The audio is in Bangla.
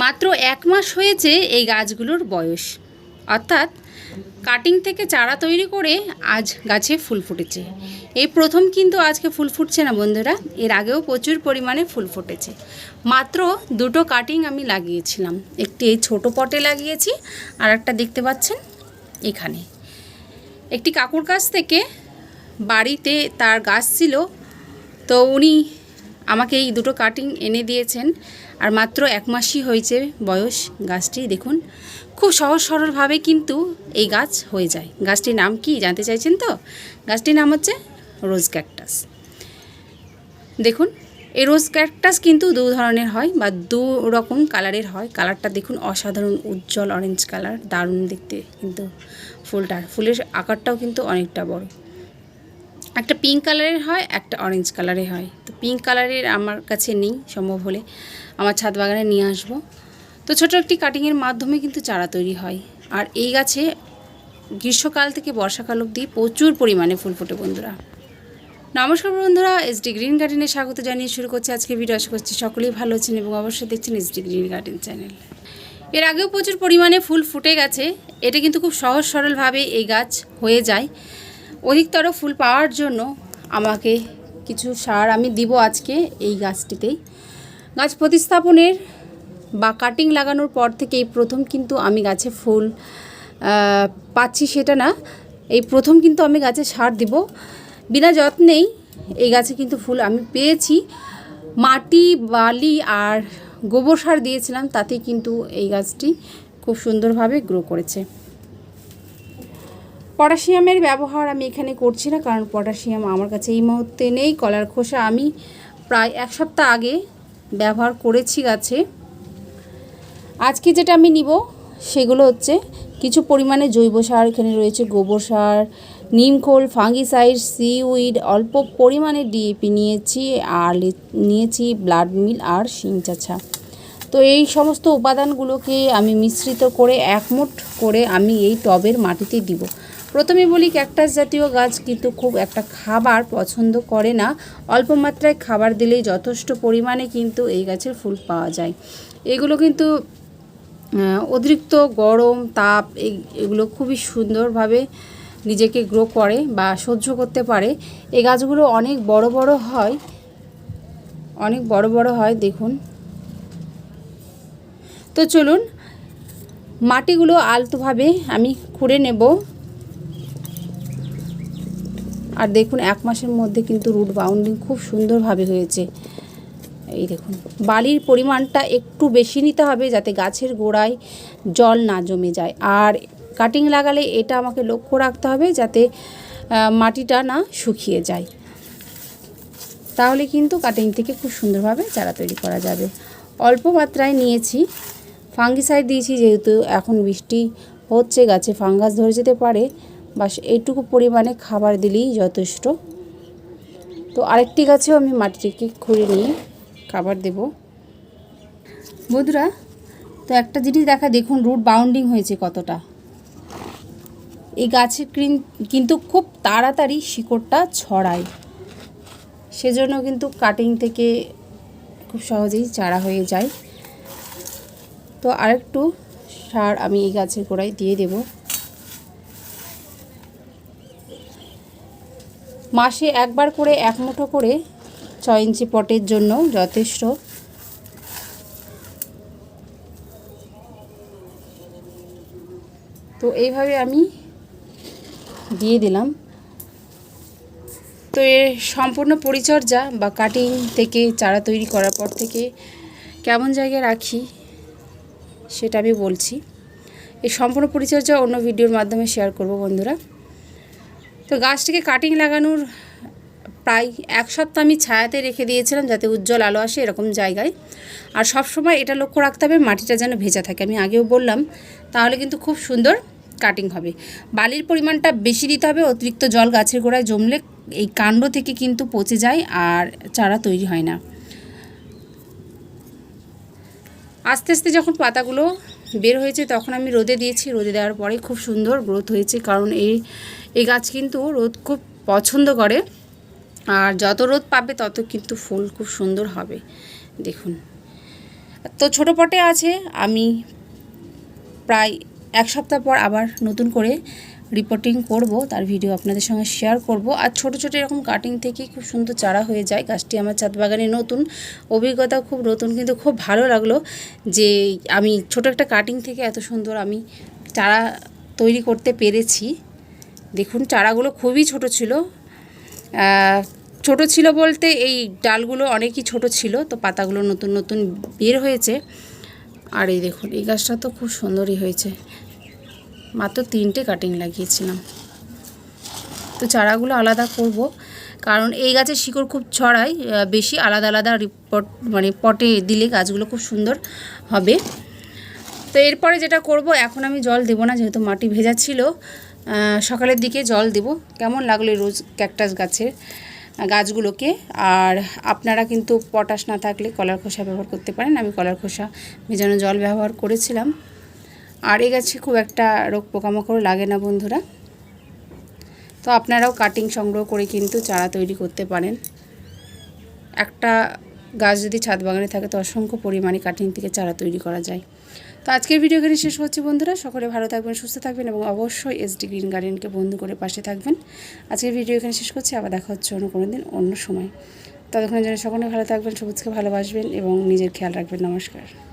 মাত্র এক মাস হয়েছে এই গাছগুলোর বয়স। অর্থাৎ কাটিং থেকে চারা তৈরি করে আজ গাছে ফুল ফুটেছে। এই প্রথম কিন্তু আজকে ফুল ফুটছে না বন্ধুরা, এর আগেও প্রচুর পরিমাণে ফুল ফুটেছে। মাত্র দুটো কাটিং আমি লাগিয়েছিলাম। একটি এই ছোটো পটে লাগিয়েছি আর একটা দেখতে পাচ্ছেন এখানে। একটি কাকুর কাছ থেকে বাড়িতে তার গাছ ছিল, তো উনি আমাকে এই দুটো কাটিং এনে দিয়েছেন। আর মাত্র এক মাসই হয়েছে বয়স গাছটি, দেখুন। খুব সহজ সরলভাবে কিন্তু এই গাছ হয়ে যায়। গাছটির নাম কি জানতে চাইছেন তো? গাছটির নাম হচ্ছে রোজ ক্যাকটাস। দেখুন, এই রোজ ক্যাকটাস কিন্তু দু ধরনের হয় বা দু রকম কালারের হয়। কালারটা দেখুন অসাধারণ, উজ্জ্বল অরেঞ্জ কালার, দারুণ দেখতে কিন্তু ফুলটার ফুলের আকারটাও কিন্তু অনেকটা বড়। একটা পিঙ্ক কালারের হয়, একটা অরেঞ্জ কালারের হয়। তো পিঙ্ক কালারের আমার কাছে নেই, সম্ভব হলে। আমার ছাদ বাগানে নিয়ে আসব। তো ছোট একটি কাটিংয়ের মাধ্যমে কিন্তু চারা তৈরি হয়। আর এই গাছে গ্রীষ্মকাল থেকে বর্ষাকাল অবধি প্রচুর পরিমাণে ফুল ফোটে বন্ধুরা। নমস্কার বন্ধুরা এসডি গ্রিন গার্ডেনে স্বাগত জানিয়ে শুরু করছি আজকে ভিডিও আশা করছি সকলেই ভালো আছেন এবং অবশ্যই দেখছেন এসডি গ্রিন গার্ডেন চ্যানেল এর আগেও প্রচুর পরিমাণে ফুল ফুটে গেছে। এটা কিন্তু খুব সহজ সরলভাবে এই গাছ হয়ে যায়। অধিকতর ফুল পাওয়ার জন্য আমাকে কিছু সার আমি দিব আজকে এই গাছটিতেই। গাছ প্রতিস্থাপনের বা কাটিং লাগানোর পর থেকে এই প্রথম কিন্তু আমি গাছে ফুল পাচ্ছি সেটা না। এই প্রথম কিন্তু আমি গাছে সার দিব। বিনা যত্নেই এই গাছে কিন্তু ফুল আমি পেয়েছি। মাটি, বালি আর গোবর সার দিয়েছিলাম তাতে কিন্তু এই গাছটি খুব সুন্দরভাবে গ্রো করেছে। পটাশিয়ামের ব্যবহার আমি এখানে করছি না, কারণ পটাশিয়াম আমার কাছে এই মুহূর্তে নেই। কলার খোসা আমি প্রায় এক সপ্তাহ আগে ব্যবহার করেছি গাছে। আজকে যেটা আমি নিব সেগুলো হচ্ছে কিছু পরিমাণে জৈব সার, এখানে রয়েছে গোবর সার নিমখোল ফাঙ্গিসাইড, সিউইড, অল্প পরিমাণে ডিএপি নিয়েছি, আর নিয়েছি ব্লাড মিল আর শিংচাছা তো এই সমস্ত উপাদানগুলোকে আমি মিশ্রিত করে একমুঠ করে আমি এই টবের মাটিতে দিব। প্রথমে বলি ক্যাকটাস জাতীয় গাছ কিন্তু খুব একটা খাবার পছন্দ করে না। অল্প মাত্রায় খাবার দিলেই যথেষ্ট পরিমাণে কিন্তু এই গাছের ফুল পাওয়া যায়। এগুলো কিন্তু অতিরিক্ত গরম, তাপ এগুলো খুবই সুন্দরভাবে নিজেকে গ্রো করে বা সহ্য করতে পারে। এই গাছগুলো অনেক বড় বড় হয়। অনেক বড় বড় হয়, দেখুন। তো চলুন, মাটিগুলো আলতোভাবে আমি খুঁড়ে নেব। আর দেখুন, এক মাসের মধ্যে কিন্তু রুট বাউন্ডিং খুব সুন্দরভাবে হয়েছে। এই দেখুন, বালির পরিমাণটা একটু বেশি নিতে হবে যাতে গাছের গোড়ায় জল না জমে যায়। আর কাটিং লাগালে এটা আমাকে লক্ষ্য রাখতে হবে যাতে মাটিটা না শুকিয়ে যায়। তাহলে কিন্তু কাটিং থেকে খুব সুন্দরভাবে চারা তৈরি করা যাবে। অল্প মাত্রায় নিয়েছি। ফাঙ্গিসাইড দিয়েছি যেহেতু এখন বৃষ্টি হচ্ছে, গাছে ফাঙ্গাস ধরে যেতে পারে। বাস এইটুকু পরিমাণে খাবার দিলেই যথেষ্ট। তো আরেকটি গাছেও আমি মাটিটিকে খুঁড়ে নিয়ে খাবার দেব। বন্ধুরা, তো একটা জিনিস দেখা, দেখুন রুট বাউন্ডিং হয়েছে কতটা। এই গাছের কিন্তু খুব তাড়াতাড়ি শিকড়টা ছড়ায়। সেজন্য কিন্তু কাটিং থেকে খুব সহজেই চারা হয়ে যায়। তো আরেকটু সার আমি এই গাছের গোড়ায় দিয়ে দেব। মাসে একবার করে এক মুঠো করে ছয় ইঞ্চি পটের জন্য যথেষ্ট। তো এইভাবে আমি দিয়ে দিলাম। তো এর সম্পূর্ণ পরিচর্যা বা কাটিং থেকে চারা তৈরি করার পর থেকে কেমন জায়গায় রাখি সেটা আমি বলছি। এই সম্পূর্ণ পরিচর্যা অন্য ভিডিওর মাধ্যমে শেয়ার করব বন্ধুরা। তো গাছটিকে কাটিং লাগানোর প্রায় এক সপ্তাহ আমি ছায়াতে রেখে দিয়েছিলাম যাতে উজ্জ্বল আলো আসে এরকম জায়গায়। আর সব সময় এটা লক্ষ্য রাখতে হবে মাটিটা যেন ভেজা থাকে। আমি আগেও বললাম, তাহলে কিন্তু খুব সুন্দর কাটিং হবে। বালির পরিমাণটা বেশি দিতে হবে, অতিরিক্ত জল গাছের গোড়ায় জমলে এই কাণ্ড থেকে কিন্তু পচে যায় আর চারা তৈরি হয় না। আস্তে আস্তে যখন পাতাগুলো বের হয়েছে, তখন আমি রোদে দিয়েছি। রোদে দেওয়ার পরে খুব সুন্দর গ্রোথ হয়েছে, কারণ এই এই গাছ কিন্তু রোদ খুব পছন্দ করে। আর যত রোদ পাবে, তত কিন্তু ফুল খুব সুন্দর হবে। দেখুন। তো ছোট পটে আছে, আমি প্রায় এক সপ্তাহ পর আবার নতুন করে রিপোর্টিং করব, তার ভিডিও আপনাদের সঙ্গে শেয়ার করব। আর ছোট ছোট এরকম কাটিং থেকে খুব সুন্দর চারা হয়ে যায়। গাছটি আমার ছাদ বাগানে নতুন অভিজ্ঞতা খুব নতুন, কিন্তু খুব ভালো লাগল যে আমি ছোট একটা কাটিং থেকে এত সুন্দর আমি চারা তৈরি করতে পেরেছি। দেখুন, চারাগুলো খুবই ছোট ছিল। ছোট ছিল বলতে এই ডালগুলো অনেকই ছোট ছিল, তো পাতাগুলো নতুন নতুন বের হয়েছে। আর এই দেখুন, এই গাছটা তো খুব সুন্দরই হয়েছে। মাত্র তিনটে কাটিং লাগিয়েছিলাম। তো চারাগুলো আলাদা করব, কারণ এই গাছের শিকড় খুব ছড়ায় বেশি আলাদা আলাদা রিপোর্ট মানে পটে দিলে গাছগুলো খুব সুন্দর হবে। তো এরপরে যেটা করব, এখন আমি জল দেবো না, যেহেতু মাটি ভেজা ছিল সকালের দিকে জল দেব। কেমন লাগল রোজ ক্যাকটাস গাছের গাছগুলোকে? আর আপনারা কিন্তু পটাশ না থাকলে কলার খোসা ব্যবহার করতে পারেন। আমি কলার খোসা ভেজানো জল ব্যবহার করেছিলাম। আর এই গাছে, খুব একটা রোগ পোকামাকড় লাগে না বন্ধুরা। তো আপনারাও কাটিং সংগ্রহ করে কিন্তু চারা তৈরি করতে পারেন। একটা গাছ যদি ছাদ বাগানে থাকে তো অসংখ্য পরিমাণে কাটিং থেকে চারা তৈরি করা যায়। তো আজকের ভিডিও এখানে শেষ হচ্ছে বন্ধুরা। সকলে ভালো থাকবেন, সুস্থ থাকবেন এবং অবশ্যই এসডি গ্রিন গার্ডেনকে বন্ধু করে পাশে থাকবেন। আজকের ভিডিও এখানে শেষ করছি, আবার দেখা হচ্ছে অন্য কোনো দিন, অন্য সময়। ততক্ষণের জন্য সকলে ভালো থাকবেন, সবুজকে ভালোবাসবেন এবং নিজের খেয়াল রাখবেন। নমস্কার।